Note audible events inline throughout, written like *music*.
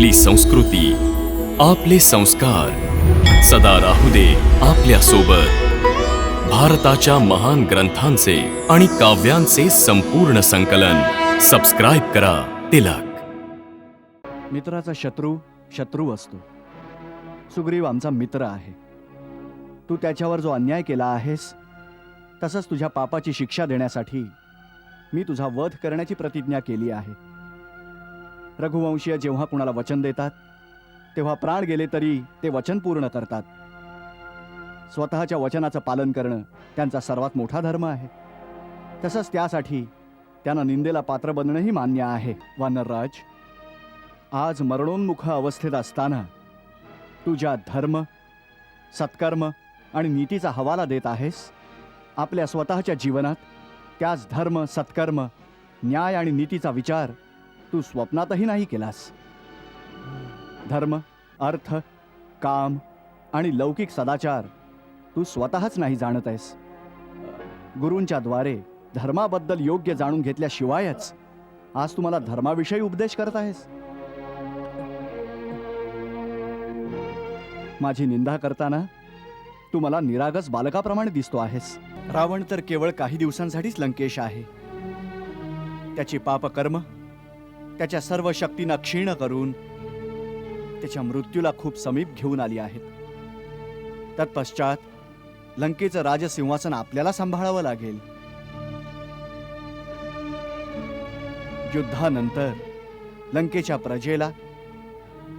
आपली संस्कृती आपले संस्कार. सदा राहू दे आपल्यासोबत भारताच्या महान ग्रंथांचे आणि काव्यांचे संपूर्ण संकलन. सबस्क्राईब करा तिलक. मित्राचा शत्रू शत्रू असतो. सुग्रीव आमचा मित्र आहे. तू त्याच्यावर जो अन्याय केला आहेस तसंच तुझ्या पापाची शिक्षा देण्यासाठी मी तुझा वध करण्याची प्रतिज्ञा केली आहे. रघुवंशीय जेव्हा कुणाला वचन देतात तेव्हा प्राण गेले तरी ते वचन पूर्ण करतात. स्वतःच्या वचनाचं पालन करणं त्यांचा सर्वात मोठा धर्म आहे. तसंच त्यासाठी त्यांना निंदेला पात्र बनणंही मान्य आहे वानरराज. आज मरणोन्मुख अवस्थेत असताना तू ज्या धर्म सत्कर्म आणि नीतीचा हवाला देत आहेस आपल्या स्वतःच्या जीवनात त्याच धर्म सत्कर्म न्याय आणि नीतीचा विचार तू स्वप्नातही नाही केलास. धर्म अर्थ काम आणि लौकिक सदाचार तू स्वतःच नाही जाणत आहेस. गुरूंच्या द्वारे धर्माबद्दल योग्य जाणून घेतल्याशिवायच आज तुम्हाला धर्माविषयी उपदेश करत आहेस. माझी निंदा करताना तू मला निरागस बालकाप्रमाणे दिसतो आहेस. रावण तर केवळ काही दिवसांसाठीच लंकेश आहे. त्याची पापकर्म त्याच्या सर्व शक्तींना क्षीण करून त्याच्या मृत्यूला खूप समीप घेऊन आली आहेत. तत्पश्चात लंकेचं राजसिंहासन आपल्याला सांभाळावं लागेल. युद्धानंतर लंकेच्या प्रजेला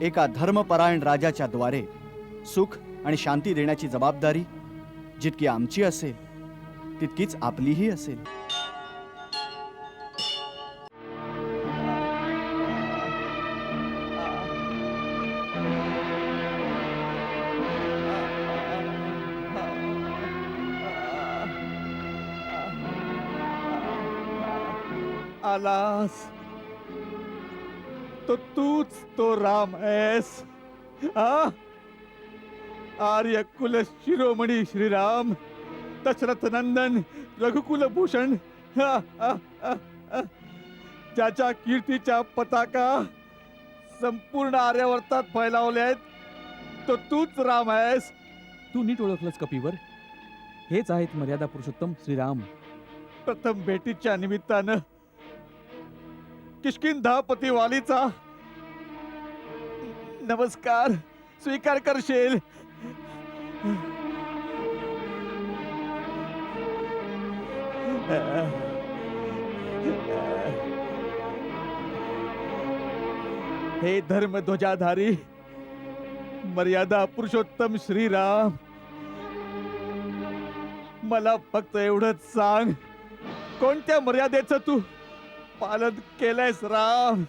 एका धर्मपरायण राजाच्या द्वारे सुख आणि शांती देण्याची जबाबदारी जितकी आमची असेल तितकीच आपलीही असेल. आलास तो तूच तो राम आहेस हा आर्य कुल शिरोमणी श्रीराम दशरथ नंदन रघुकुल भूषण. ज्याच्या कीर्तीच्या पताका संपूर्ण आर्यावर्तात फैलावल्या आहेत तो तूच राम आहेस तू नीट ओळखलंस कपीवर. हेच आहेत मर्यादा पुरुषोत्तम श्रीराम. प्रथम भेटीच्या निमित्तानं किशकिंधापती वालीचा नमस्कार स्वीकार करशील? हे धर्म ध्वजाधारी मर्यादा पुरुषोत्तम श्रीराम मला फक्त एवढंच सांग कोणत्या मर्यादेचं तू पालन केलंयस राम.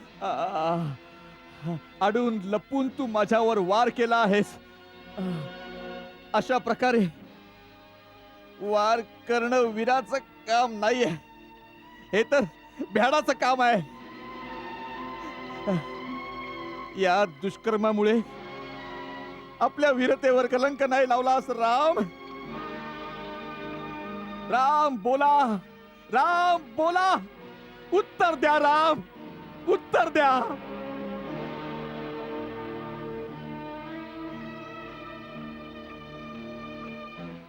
अडून लपून तू माझ्यावर वार केला आहेस. अशा प्रकारे वार करणं वीराचं काम नाहीये. हे तर भ्याडाचं काम आहे. या दुष्कर्मामुळे आपल्या वीरतेवर कलंक नाही लावलास राम. राम बोला. राम बोला. उत्तर द्या राम उत्तर द्या।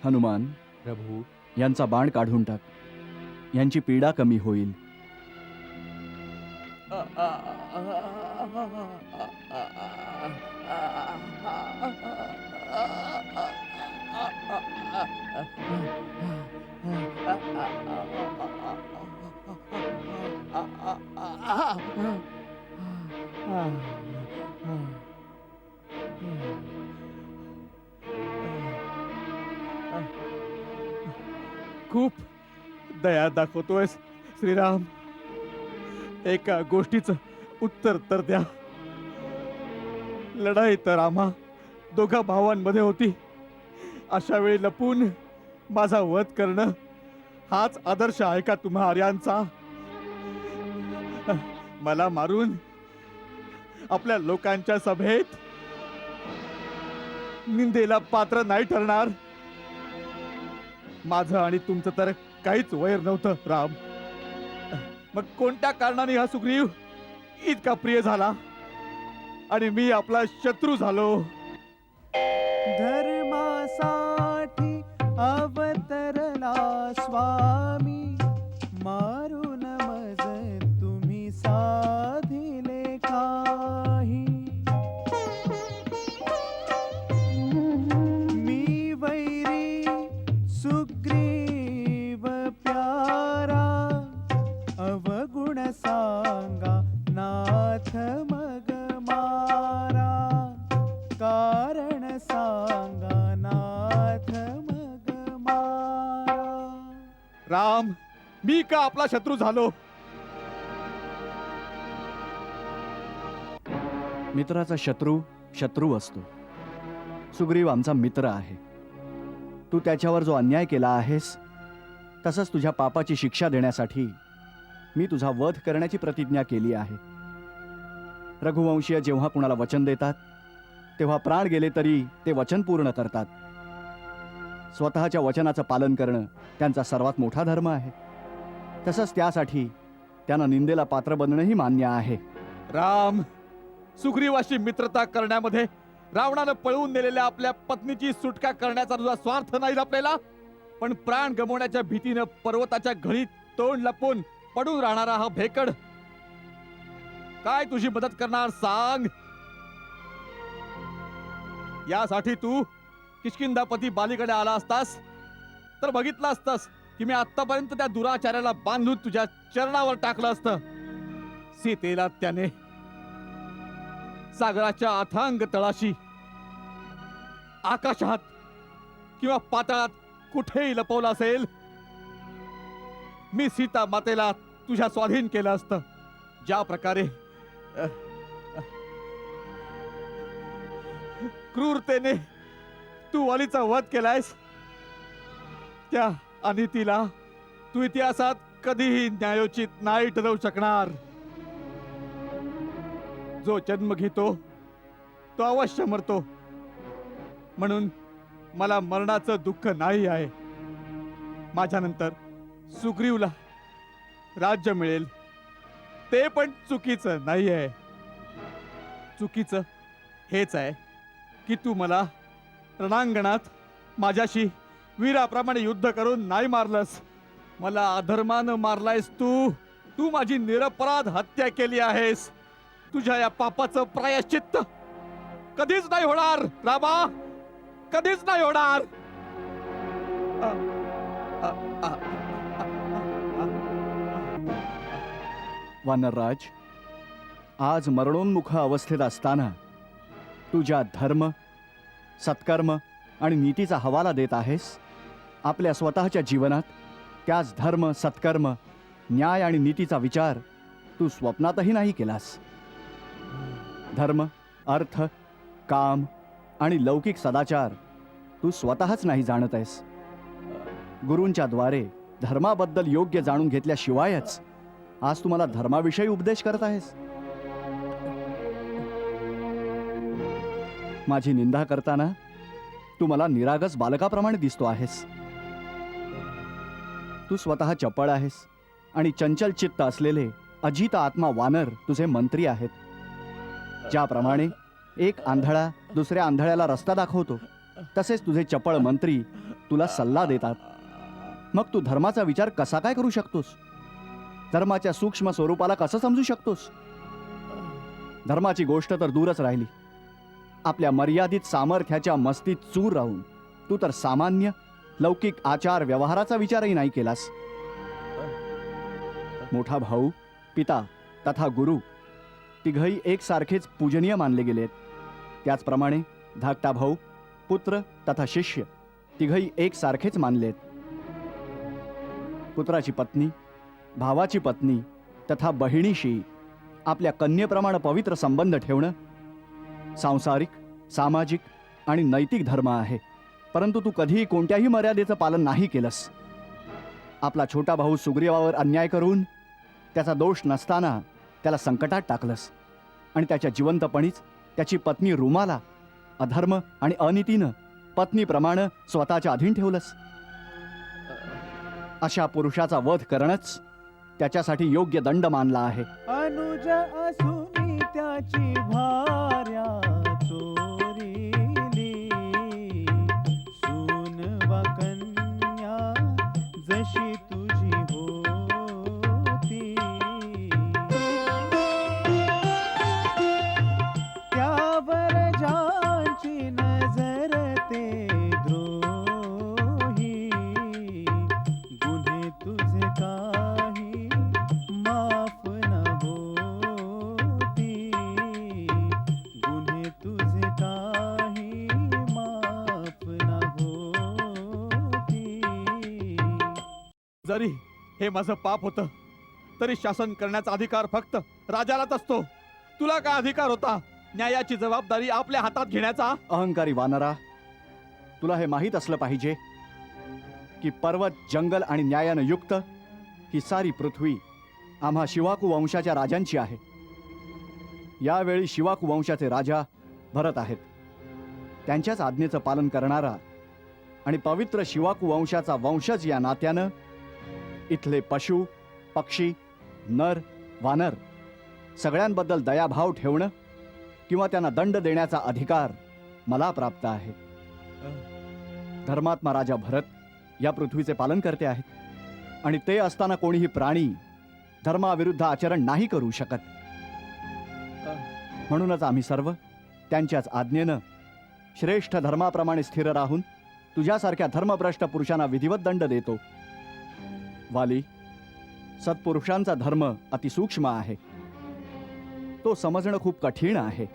हनुमान प्रभू। यांचा बाण काढून टाक. यांची पीडा कमी होईल. *laughs* खूप दया दाखवतोयस श्रीराम. एका गोष्टीचं उत्तर तर द्या. लढाई तर आम्हा दोघा भावांमध्ये होती. अशा वेळी लपून माझा वध करणं हाच आदर्श आहे का तुम्हा आर्यांचा? मला मारून आपल्या लोकांच्या सभेत निंदेला पात्र नाही ठरणार. माझं आणि तुमचं तर काहीच वैर नव्हतं राम. मग कोणत्या कारणाने हा सुग्रीव इतका प्रिय झाला? आणि मी आपला शत्रू झालो. आपला शत्रू झालो. मित्राचा शत्रू शत्रू असतो. सुग्रीव आमचा मित्र आहे. तू त्याच्यावर जो अन्याय केला आहेस तसंच तुझ्या पापाची शिक्षा देण्यासाठी मी तुझा वध करण्याची प्रतिज्ञा केली आहे. रघुवंशीय जेव्हा कुणाला वचन देतात तेव्हा प्राण गेले तरी ते वचन पूर्ण करतात. स्वतःच्या वचनाचं पालन करणं त्यांचा सर्वात मोठा धर्म आहे. तसंच त्यासाठी त्यांना निंदेला पात्र बनणंही मान्य आहे. राम सुग्रीवाशी मित्रता करण्यामध्ये रावणानं पळवून नेलेल्या आपल्या पत्नीची सुटका करण्याचा तुझा स्वार्थ नाही आपल्याला पण प्राण गमवण्याच्या भीतीनं पर्वताच्या घळीत तोंड लपून पडून राहणारा हा भेकड काय तुझी मदत करणार सांग? यासाठी तू किशकिंदापती बालीकडे आला असतास तर बघितला असतास की मी आतापर्यंत त्या दुराचार्याला बांधून तुझ्या चरणावर टाकलं असतं. सीतेला त्याने सागराच्या अथांग तळाशी आकाशात किंवा पाताळात कुठेही लपवलं असेल मी सीता मातेला तुझ्या स्वाधीन केलं असतं. ज्या प्रकारे क्रूरतेने तू अलीचा वध केलायस त्या अनितीला तू इतिहासात कधीही न्यायोचित नाही ठरवू शकणार. जो जन्म घेतो तो अवश्य मरतो. म्हणून मला मरणाचं दुःख नाही आहे. माझ्यानंतर सुग्रीवला राज्य मिळेल. ते पण चुकीचं नाही आहे. चुकीचं हेच आहे की तू मला रणांगणात माझ्याशी वीराप्रमाणे युद्ध करून नाही मारलंस. मला अधर्मानं मारलायस तू. तू माझी निरपराध हत्या केली आहेस. तुझ्या या पापाचं प्रायश्चित्त कधीच नाही होणार रामा. कधीच नाही होणार. वानरराज आज मरणोन्मुख अवस्थेत असताना तुझ्या धर्म सत्कर्म आणि नीतीचा हवाला देत आहेस? आपल्या स्वतःच्या जीवनात त्याच धर्म सत्कर्म न्याय आणि नीतीचा विचार तू स्वप्नातही नाही केलास. धर्म अर्थ काम आणि लौकिक सदाचार तू स्वतःच नाही जाणत आहेस गुरूंच्या द्वारे धर्माबद्दल योग्य जाणून घेतल्याशिवायच आज तुम्हाला धर्माविषयी उपदेश करत आहेस माझी निंदा करताना तू मला निरागस बालकाप्रमाणे दिसतो आहेस. तू स्वतः चपळ आहेस आणि चंचल चित्त असलेले अजित आत्मा वानर तुझे मंत्री आहेत. ज्याप्रमाणे एक आंधळा दुसऱ्या आंधळ्याला रस्ता दाखवतो तसेच तुझे चपळ मंत्री तुला सल्ला देतात. मग तू धर्माचा विचार कसा काय करू शकतोस? धर्माच्या सूक्ष्म स्वरूपाला कसं समजू शकतोस? धर्माची गोष्ट तर दूरच राहिली. आपल्या मर्यादित सामर्थ्याच्या मस्तीत चूर राहून तू तर सामान्य लौकिक आचार व्यवहाराचा विचारही नाही केलास. मोठा भाऊ पिता तथा गुरु तिघही एकसारखेच पूजनीय मानले गेलेत. त्याचप्रमाणे धाकटा भाऊ पुत्र तथा शिष्य तिघही एकसारखेच मानलेत. पुत्राची पत्नी भावाची पत्नी तथा बहिणीशी आपल्या कन्येप्रमाणे पवित्र संबंध ठेवणं सांसारिक सामाजिक आणि नैतिक धर्म आहे. परंतु तू कधीही कोणत्याही मर्यादेचं पालन नाही केलंस. आपला छोटा भाऊ सुग्रीवावर अन्याय करून त्याचा दोष नसताना त्याला संकटात टाकलंस. आणि त्याच्या जिवंतपणीच त्याची पत्नी रुमाला अधर्म आणि अनितीनं पत्नीप्रमाणे स्वतःच्या अधीन ठेवलंस. अशा पुरुषाचा वध करणंच त्याच्यासाठी योग्य दंड मानला आहे. अनुज असुनी त्याची भार हे माझं पाप होतं. तरी शासन करण्याचा अधिकार फक्त राजालाच असतो. तुला काय अधिकार होता? न्यायाची जबाबदारी आपल्या हातात घेण्याचा? अहंकारी वानरा तुला हे माहीत असलं पाहिजे की पर्वत जंगल आणि न्यायानं युक्त ही सारी पृथ्वी आम्हा शिवाकू वंशाच्या राजांची आहे. यावेळी शिवाकू वंशाचे राजा भरत आहेत. त्यांच्याच आज्ञेचं पालन करणारा आणि पवित्र शिवाकू वंशाचा वंशज या नात्यानं इथले पशु पक्षी नर वानर सगळ्यांबद्दल दयाभाव ठेवणं किंवा त्यांना दंड देण्याचा अधिकार मला प्राप्त आहे. धर्मात्मा राजा भरत या पृथ्वीचे पालन करते आहेत आणि ते असताना कोणीही प्राणी धर्माविरुद्ध आचरण नाही करू शकत. म्हणूनच आम्ही सर्व त्यांच्याच आज्ञेनं श्रेष्ठ धर्माप्रमाणे स्थिर राहून तुझ्यासारख्या धर्मभ्रष्ट पुरुषांना विधिवत दंड देतो. वाली सत्पुरुषांचा धर्म अतिसूक्ष्म आहे. तो समजणं खूप कठीण आहे.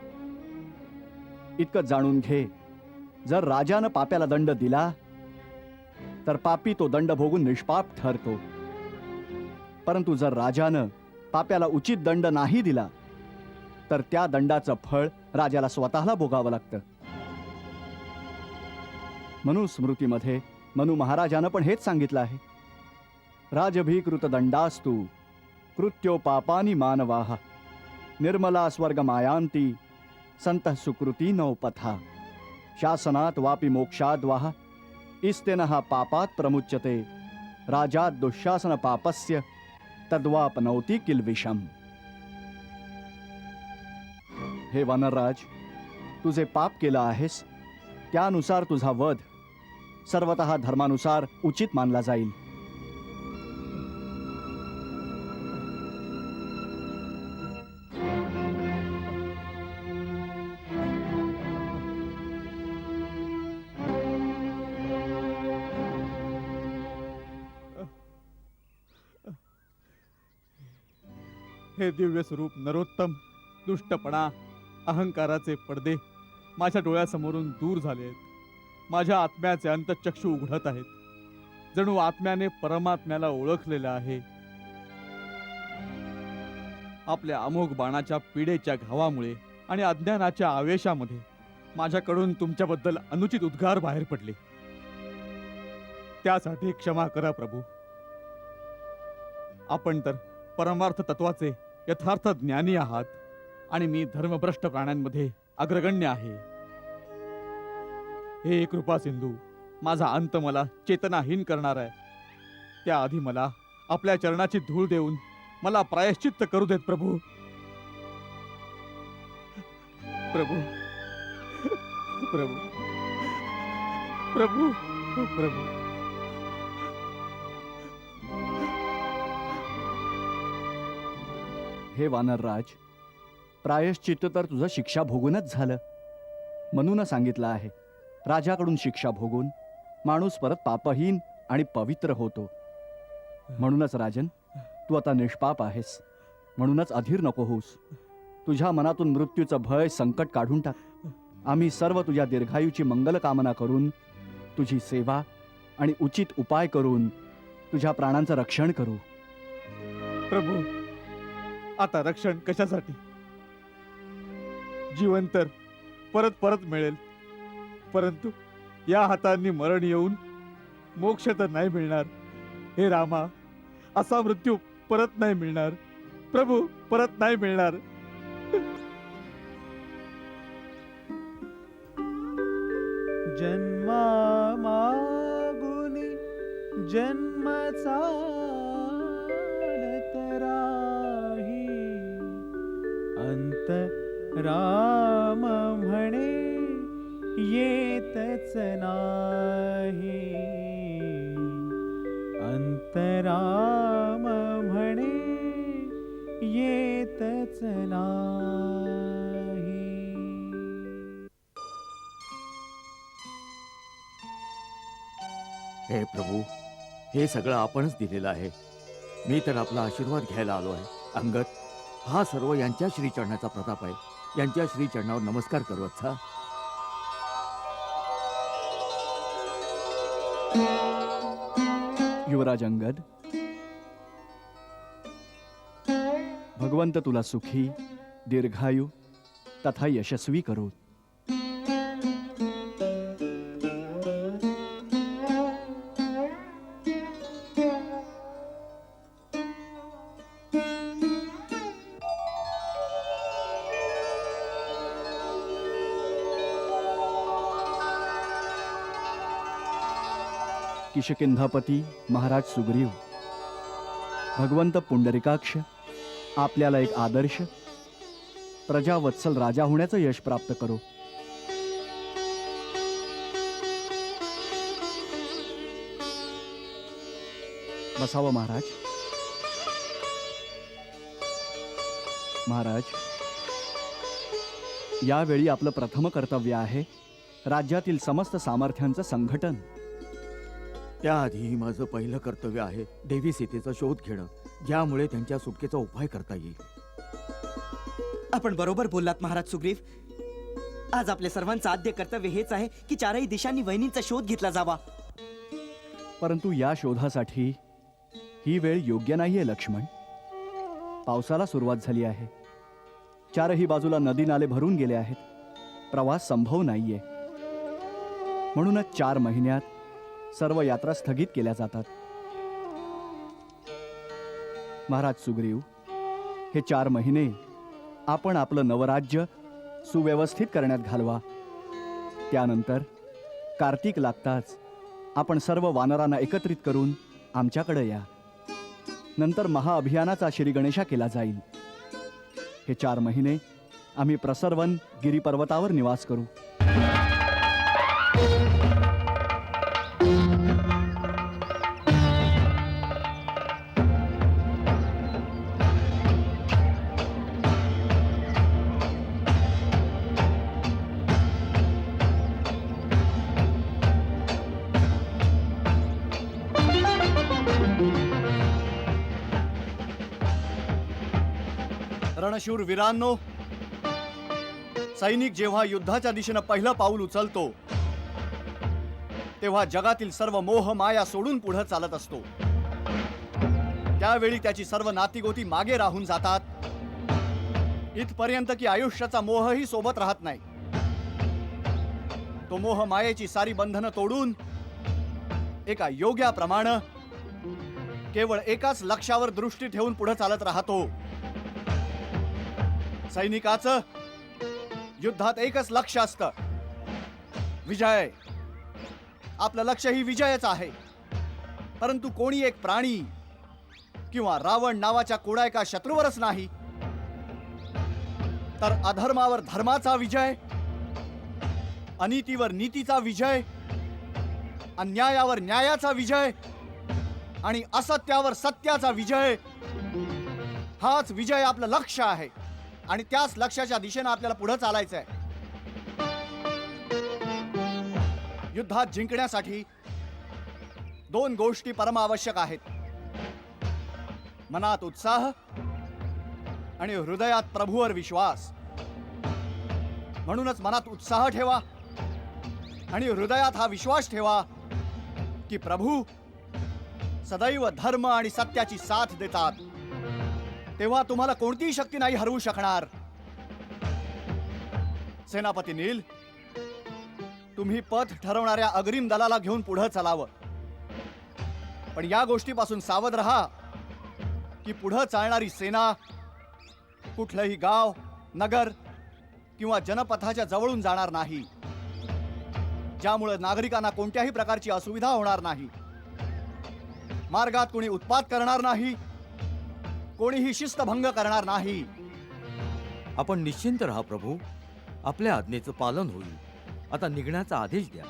इतकं जाणून घे जर राजानं पाप्याला दंड दिला तर पापी तो दंड भोगून निष्पाप ठरतो. परंतु जर राजानं पाप्याला उचित दंड नाही दिला तर त्या दंडाचं फळ राजाला स्वतःला भोगावं लागतं. मनुस्मृतीमध्ये मनु महाराजानं पण हेच सांगितलं आहे. राजभीकृत दंडास्तु कृत्यो पापानी मानवाः। निर्मला स्वर्गमायांती संत सुकृती नौपथा। शासनात वापि मोक्षाद्वाह इस्तेनः पापात प्रमुच्यते। राजात दुःशासन पापस्य तद्वापनौती किल्विषम हे वानरराज तुझे पाप केलं आहेस? त्यानुसार तुझा वध सर्वतः धर्मानुसार उचित मानला जाईल। हे दिव्य स्वरूप नरोत्तम दुष्टपणा अहंकाराचे पडदे माझ्या डोळ्यासमोरून दूर झाले आहेत. माझ्या आत्म्याचे अंतचक्षु उघडत आहेत. जणू आत्म्याने परमात्म्याला ओळखलेलं आहे. आपल्या अमोघ बाणाच्या पिढेच्या घावामुळे आणि अज्ञानाच्या आवेशामध्ये माझ्याकडून तुमच्याबद्दल अनुचित उद्गार बाहेर पडले. त्यासाठी क्षमा करा प्रभू. आपण तर परमार्थ तत्वाचे यथार्थ ज्ञानी आहात आणि मी धर्मभ्रष्ट प्राण्यांमध्ये अग्रगण्य आहे. हे कृपा सिंधू माझा अंत मला चेतनाहीन करणार आहे. त्याआधी मला आपल्या चरणाची धूळ देऊन मला प्रायश्चित्त करू देत प्रभू. प्रभू प्रभू प्रभू प्रभू. हे वानरराज प्रायश्चित्त तर तुझं शिक्षा भोगूनच झालं. म्हणून सांगितलं आहे राजाकडून शिक्षा भोगून माणूस परत पापहीन आणि पवित्र होतो. म्हणूनच राजन तू आता निष्पाप आहेस. म्हणूनच अधीर नको होऊस. तुझ्या मनातून मृत्यूचं भय संकट काढून टाक. आम्ही सर्व तुझ्या दीर्घायूची मंगल कामना करून तुझी सेवा आणि उचित उपाय करून तुझ्या प्राणांचं रक्षण करू. प्रभू आता रक्षण कशासाठी? जीवन तर परत परत मिळेल. परंतु या हातांनी मरण येऊन मोक्ष तर नाही मिळणार. हे रामा असा मृत्यू परत नाही मिळणार. प्रभू परत नाही मिळणार. जन्मा मागुनी जन्मचा राम म्हणे येतच नाही. अंतराम म्हणे येतच नाही. हे प्रभू हे सगळं आपणच दिलेलं आहे. मी तर आपला आशीर्वाद घ्यायला आलो आहे. अंगत हा सर्व यांच्या श्रीचरणाचा प्रताप आहे. यांच्या श्रीचरणावर नमस्कार करू अच्छा युवराज अंगद भगवंत तुला सुखी दीर्घायू तथा यशस्वी करू किशकिंधापती महाराज सुग्रीव. भगवंत पुंडरिकाक्ष आपल्याला एक आदर्श प्रजावत्सल राजा होण्याचं यश प्राप्त करो. बसावं महाराज. महाराज यावेळी आपलं प्रथम कर्तव्य आहे राज्यातील समस्त सामर्थ्यांचं संघटन. त्याआधी माझं पहिलं कर्तव्य आहे देवी सीतेचा शोध घेणं ज्यामुळे त्यांच्या सुटकेचा उपाय करता येईल. आपण बरोबर बोललात महाराज सुग्रीव. आज आपल्या सर्वांचं आद्य कर्तव्य हेच आहे की चारही दिशांनी वहिनींचा शोध घेतला जावा. परंतु या शोधासाठी ही वेळ योग्य नाहीये लक्ष्मण. पावसाला सुरुवात झाली आहे. चारही बाजूला नदी नाले भरून गेले आहेत. प्रवास संभव नाहीये. म्हणूनच चार महिन्यात सर्व यात्रा स्थगित केल्या जातात. महाराज सुग्रीव हे चार महिने आपण आपलं नवराज्य सुव्यवस्थित करण्यात घालवा. त्यानंतर कार्तिक लागताच आपण सर्व वानरांना एकत्रित करून आमच्याकडे या. नंतर महाअभियानाचा श्री गणेशा केला जाईल. हे चार महिने आम्ही प्रसरवन गिरीपर्वतावर निवास करू. रणशूर वीरांनो सैनिक जेव्हा युद्धाच्या दिशेनं पहिलं पाऊल उचलतो तेव्हा जगातील सर्व मोह माया सोडून पुढे चालत असतो. त्यावेळी त्याची सर्व नातीगोती मागे राहून जातात. इथपर्यंत की आयुष्याचा मोहही सोबत राहत नाही. तो मोह मायेची सारी बंधनं तोडून एका योग्याप्रमाणे केवळ एकाच लक्षावर दृष्टी ठेवून पुढे चालत राहतो. सैनिकाचं युद्धात एकच लक्ष असतं. विजय. आपलं लक्ष ही विजयच आहे. परंतु कोणी एक प्राणी किंवा रावण नावाच्या कोणा एका शत्रूवरच नाही. तर अधर्मावर धर्माचा विजय अनितीवर नीतीचा विजय अन्यायावर न्यायाचा विजय आणि असत्यावर सत्याचा विजय हाच विजय आपलं लक्ष आहे. आणि त्याच लक्ष्याच्या दिशेनं आपल्याला पुढे चालायचं आहे युद्धात जिंकण्यासाठी दोन गोष्टी परमावश्यक आहेत. मनात उत्साह आणि हृदयात प्रभूवर विश्वास. म्हणूनच मनात उत्साह ठेवा आणि हृदयात हा विश्वास ठेवा की प्रभू सदैव धर्म आणि सत्याची साथ देतात. तेव्हा तुम्हाला कोणतीही शक्ती नाही हरवू शकणार. सेनापती नील तुम्ही पथ ठरवणाऱ्या अग्रिम दलाला घेऊन पुढे चालावं. पण या गोष्टीपासून सावध रहा की पुढे चालणारी सेना कुठलंही गाव नगर किंवा जनपथाच्या जवळून जाणार नाही. ज्यामुळे नागरिकांना कोणत्याही प्रकारची असुविधा होणार नाही. मार्गात कोणी उत्पात करणार नाही. कोणीही शिस्तभंग करणार नाही. आपण निश्चिंत राहा प्रभू. आपल्या आज्ञेचं पालन होईल. आता निघण्याचा आदेश द्या.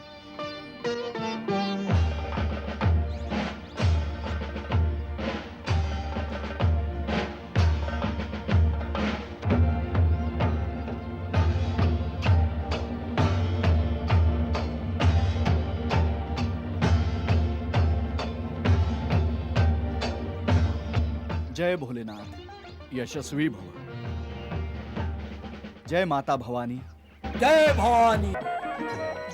जय भोलेनाथ यशस्वी भव। जय माता भवानी। जय भवानी।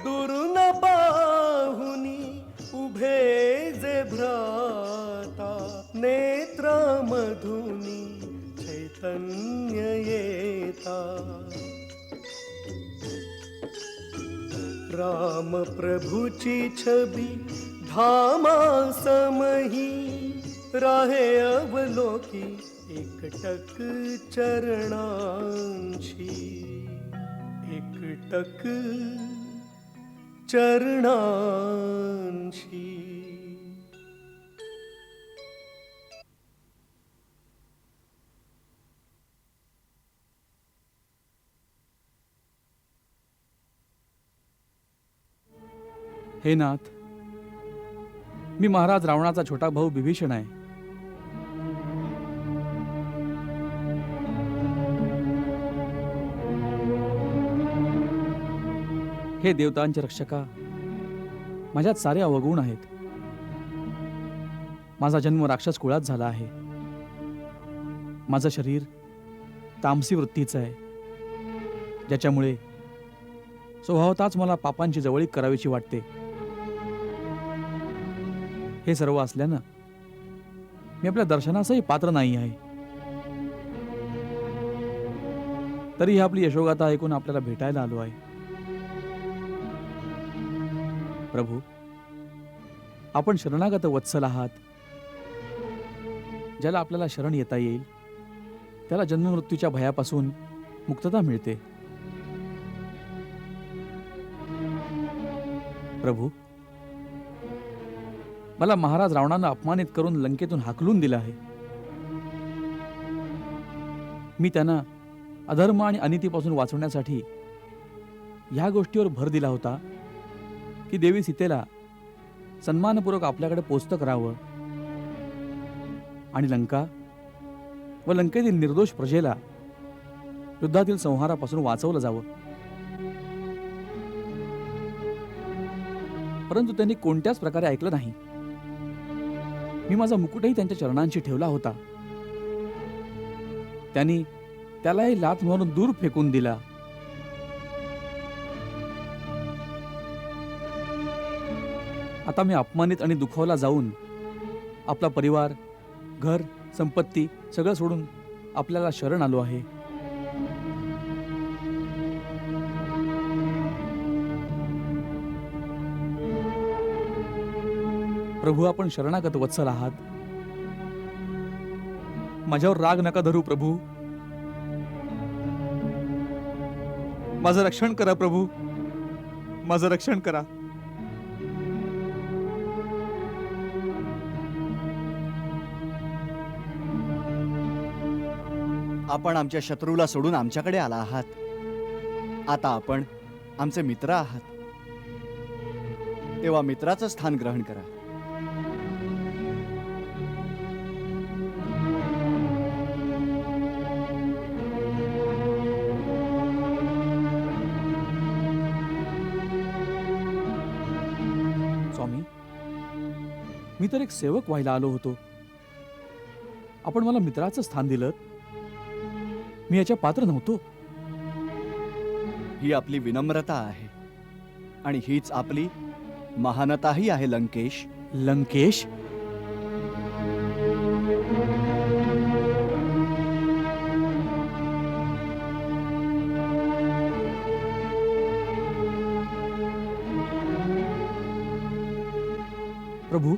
दुरून बाहुनी उभे जे भ्राता नेत्र मधुनी चैतन्य येता। राम प्रभुची छबी धामा समही राहे अवलोकी एकटक चरणांशी एकटक चरणांशी हे नाथ मी महाराज रावणाचा छोटा भाऊ बिभीषण आहे. हे देवतांचे रक्षका माझ्यात सारे अवगुण आहेत. माझा जन्म राक्षस कुळात झाला आहे. माझं शरीर तामसी वृत्तीचं आहे. ज्याच्यामुळे स्वभावताच मला पापांची जवळीक करावीची वाटते. हे सर्व असल्यानं मी आपल्या दर्शनासही पात्र नाही आहे. तरी ही आपली यशोगाथा ऐकून आपल्याला भेटायला आलो आहे. प्रभू. आपण शरणागत वत्सल आहात. ज्याला आपल्याला शरण येता येईल त्याला जन्ममृत्यूच्या भयापासून मुक्तता मिळते. प्रभू मला महाराज रावणानं अपमानित करून लंकेतून हाकलून दिलं आहे. मी त्यांना अधर्म आणि अनितीपासून वाचवण्यासाठी ह्या गोष्टीवर भर दिला होता. की देवी सीतेला सन्मानपूर्वक आपल्याकडे पोचतं करावं. आणि लंका व लंकेतील निर्दोष प्रजेला युद्धातील संहारापासून वाचवलं जावं. परंतु त्यांनी कोणत्याच प्रकारे ऐकलं नाही. मी माझा मुकुटही त्यांच्या चरणांशी ठेवला होता. त्यांनी त्यालाही लाथ मारून दूर फेकून दिला. आता मी अपमानित आणि दुखावला जाऊन आपला परिवार घर संपत्ती सगळं सोडून आपल्याला शरण आलो आहे. प्रभू आपण शरणागत वत्सल आहात. माझ्यावर राग नका धरू प्रभू. माझं रक्षण करा प्रभू. माझं रक्षण करा. आपण आमच्या शत्रूला सोडून आमच्याकडे आला आहात. आता आपण आमचे मित्र आहात. तेव्हा मित्राचं स्थान ग्रहण करा. स्वामी मी तर एक सेवक व्हायला आलो होतो. आपण मला मित्राचं स्थान दिलं मी याच्या पात्र नव्हतो. ही आपली विनम्रता आहे. आणि हीच आपली महानताही आहे लंकेश. लंकेश? प्रभू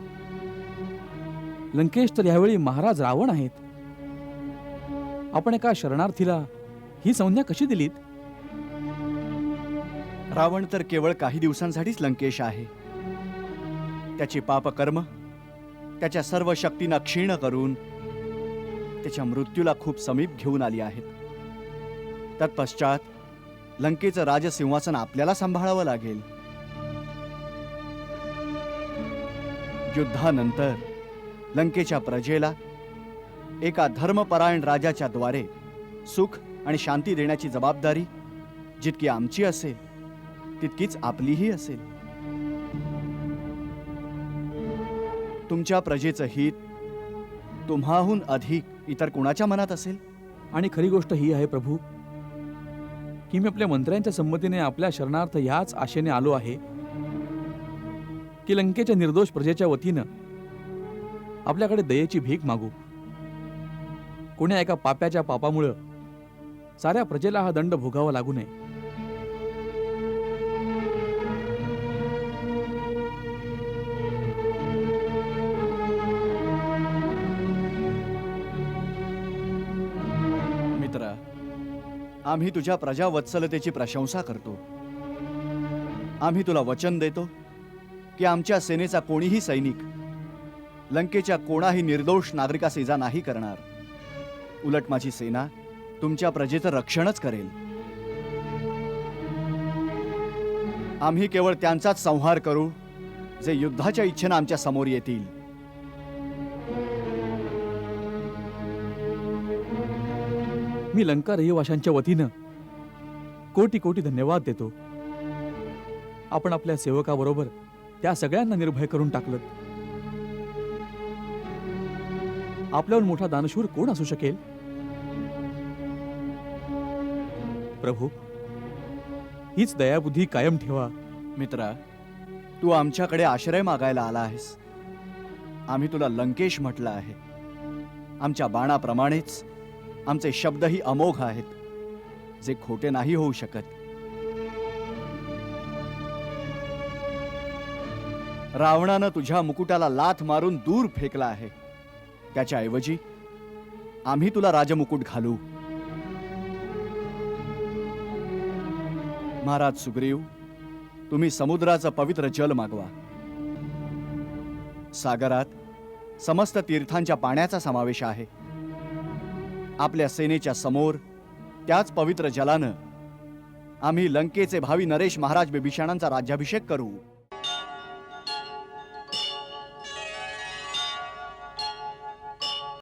लंकेश तर यावेळी महाराज रावण आहेत. आपण एका शरणार्थीला ही संज्ञा कशी दिलीत? रावण तर केवळ काही दिवसांसाठीच लंकेश आहे. त्याचे पापकर्म त्याच्या सर्व शक्तींना क्षीण करून त्याच्या मृत्यूला खूप समीप घेऊन आली आहेत. तत्पश्चात लंकेचं राजसिंहासन आपल्याला सांभाळावं लागेल. युद्धानंतर लंकेच्या प्रजेला एका धर्मपरायण राजाच्या द्वारे सुख आणि शांती देण्याची जबाबदारी जितकी आमची असेल तितकीच आपलीही असेल. तुमच्या प्रजेचं हित तुम्हाहून अधिक इतर कोणाच्या मनात असेल? आणि खरी गोष्ट ही आहे प्रभू की मी आपल्या मंत्र्यांच्या संमतीने आपल्या शरणार्थ ह्याच आशेने आलो आहे की लंकेच्या निर्दोष प्रजेच्या वतीनं आपल्याकडे दयेची भीक मागू. कोण्या एका पाप्याच्या पापामुळं साऱ्या प्रजेला हा दंड भोगावा लागू नये. मित्रा आम्ही तुझ्या प्रजावत्सलतेची प्रशंसा करतो. आम्ही तुला वचन देतो की आमच्या सेनेचा कोणीही सैनिक लंकेच्या कोणाही निर्दोष नागरिकास इजा नाही करणार. उलट माझी सेना तुमच्या प्रजेचं रक्षणच करेल. आम्ही केवळ त्यांचाच संहार करू जे युद्धाच्या इच्छेनं आमच्यासमोर येतील. मी लंका रहिवाशांच्या वतीनं कोटी कोटी धन्यवाद देतो. आपण आपल्या सेवकाबरोबर त्या सगळ्यांना निर्भय करून टाकलं. आपल्याहून मोठा दानशूर कोण असू शकेल? प्रभू. हीच दयाबुद्धी कायम ठेवा. मित्रा तू आमच्याकडे आश्रय मागायला आला आहेस. आम्ही तुला लंकेश म्हटलं आहे. आमच्या बाणाप्रमाणेच आमचे शब्दही अमोघ आहेत जे खोटे नाही होऊ शकत. रावणानं तुझ्या मुकुटाला लाथ मारून दूर फेकला आहे. त्याच्याऐवजी आम्ही तुला राजमुकुट घालू. महाराज सुग्रीव तुम्ही समुद्राचं पवित्र जल मागवा. सागरात समस्त तीर्थांच्या पाण्याचा समावेश आहे. आपल्या सेनेच्या समोर त्याच पवित्र जलानं आम्ही लंकेचे भावी नरेश महाराज बिभीषणांचा राज्याभिषेक करू.